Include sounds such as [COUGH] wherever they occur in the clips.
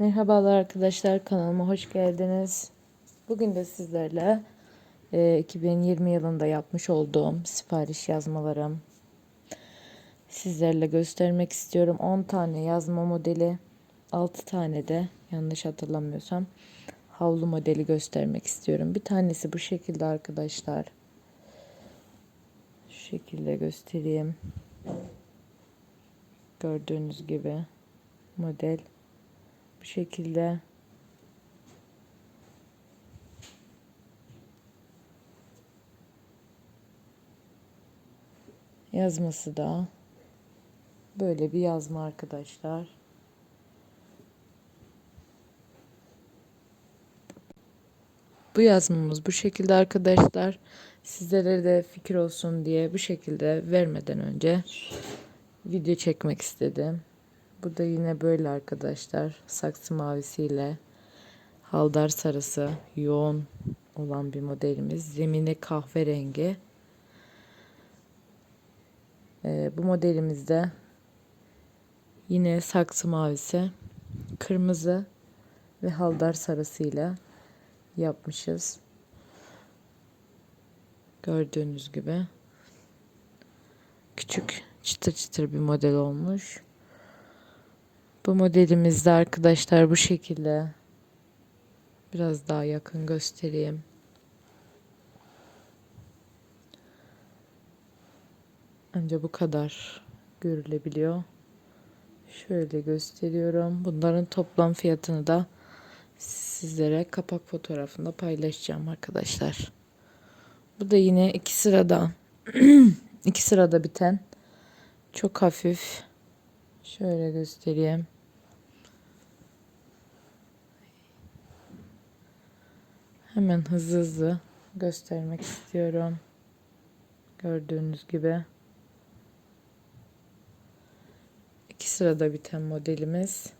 Merhabalar arkadaşlar kanalıma hoş geldiniz. Bugün de sizlerle e, 2020 yılında yapmış olduğum sipariş yazmalarım sizlerle göstermek istiyorum. 10 tane yazma modeli, 6 tane de yanlış hatırlamıyorsam havlu modeli göstermek istiyorum. Bir tanesi bu şekilde arkadaşlar. Şu şekilde göstereyim. Gördüğünüz gibi model bu şekilde yazması da böyle bir yazma arkadaşlar. Bu yazmamız bu şekilde arkadaşlar. Sizlere de fikir olsun diye bu şekilde vermeden önce video çekmek istedim. Bu da yine böyle arkadaşlar. Saksı mavisiyle haldar sarısı yoğun olan bir modelimiz. Zemini kahverengi. Ee, bu modelimizde yine saksı mavisi, kırmızı ve haldar sarısıyla yapmışız. Gördüğünüz gibi küçük çıtır çıtır bir model olmuş. Bu modelimizde arkadaşlar bu şekilde biraz daha yakın göstereyim. Önce bu kadar görülebiliyor. Şöyle gösteriyorum. Bunların toplam fiyatını da sizlere kapak fotoğrafında paylaşacağım arkadaşlar. Bu da yine iki sırada [CLEARS THROAT] iki sırada biten çok hafif şöyle göstereyim. Hemen hızlı hızlı göstermek istiyorum. Gördüğünüz gibi. iki sırada biten modelimiz.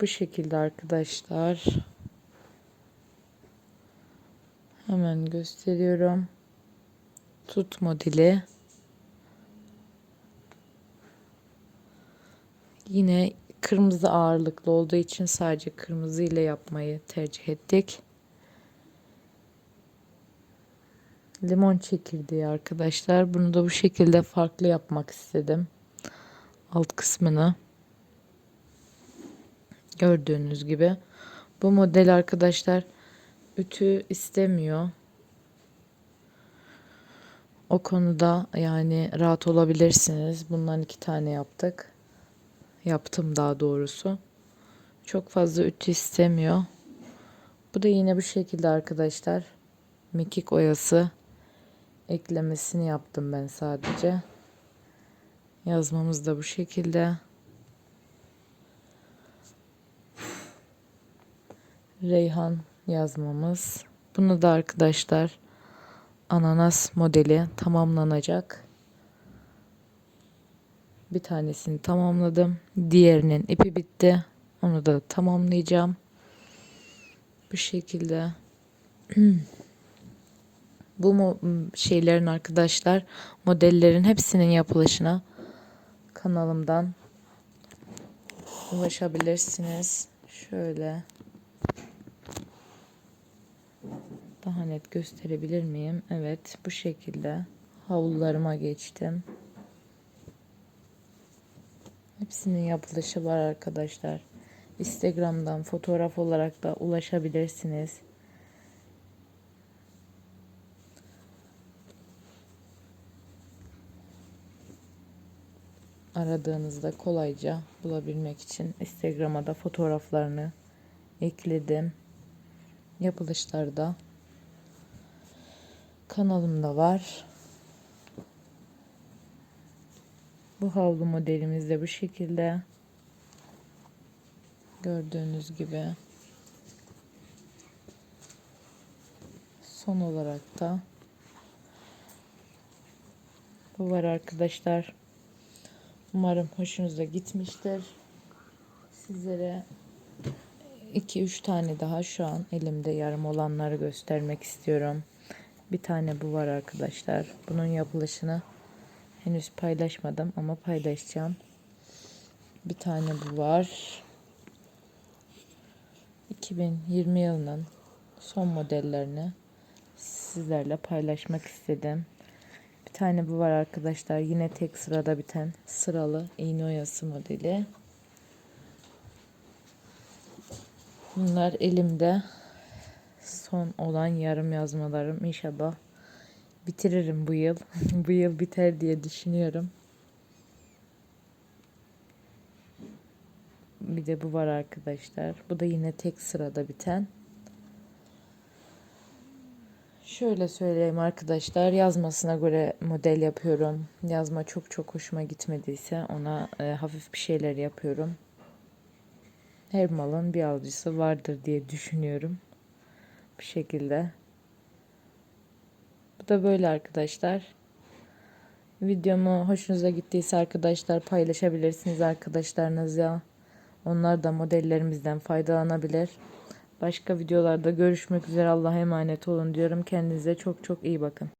Bu şekilde arkadaşlar. Hemen gösteriyorum. Tut modeli. Yine kırmızı ağırlıklı olduğu için sadece kırmızı ile yapmayı tercih ettik. Limon çekirdeği arkadaşlar. Bunu da bu şekilde farklı yapmak istedim. Alt kısmını. Gördüğünüz gibi. Bu model arkadaşlar ütü istemiyor. O konuda yani rahat olabilirsiniz. Bundan iki tane yaptık. Yaptım daha doğrusu. Çok fazla ütü istemiyor. Bu da yine bu şekilde arkadaşlar. Mekik oyası eklemesini yaptım ben sadece. Yazmamız da bu şekilde. Reyhan yazmamız. Bunu da arkadaşlar ananas modeli tamamlanacak. Bir tanesini tamamladım. Diğerinin ipi bitti. Onu da tamamlayacağım. Bu şekilde. [CLEARS THROAT] Bu şeylerin arkadaşlar modellerin hepsinin yapılışına kanalımdan ulaşabilirsiniz. Şöyle daha net gösterebilir miyim? Evet bu şekilde havlularıma geçtim. Hepsinin yapılışı var arkadaşlar. Instagram'dan fotoğraf olarak da ulaşabilirsiniz. aradığınızda kolayca bulabilmek için Instagram'a da fotoğraflarını ekledim. Yapılışları da kanalımda var. Bu havlu modelimiz de bu şekilde. Gördüğünüz gibi. Son olarak da bu var arkadaşlar. Umarım hoşunuza gitmiştir. Sizlere 2-3 tane daha şu an elimde yarım olanları göstermek istiyorum. Bir tane bu var arkadaşlar. Bunun yapılışını henüz paylaşmadım ama paylaşacağım. Bir tane bu var. 2020 yılının son modellerini sizlerle paylaşmak istedim. Bir tane bu var arkadaşlar. Yine tek sırada biten sıralı iğne oyası modeli. Bunlar elimde son olan yarım yazmalarım. İnşallah bitiririm bu yıl. [LAUGHS] bu yıl biter diye düşünüyorum. Bir de bu var arkadaşlar. Bu da yine tek sırada biten. Şöyle söyleyeyim arkadaşlar. Yazmasına göre model yapıyorum. Yazma çok çok hoşuma gitmediyse ona e, hafif bir şeyler yapıyorum. Her malın bir alıcısı vardır diye düşünüyorum. Bu şekilde. Bu da böyle arkadaşlar. Videomu hoşunuza gittiyse arkadaşlar paylaşabilirsiniz arkadaşlarınızla. Onlar da modellerimizden faydalanabilir. Başka videolarda görüşmek üzere. Allah'a emanet olun diyorum. Kendinize çok çok iyi bakın.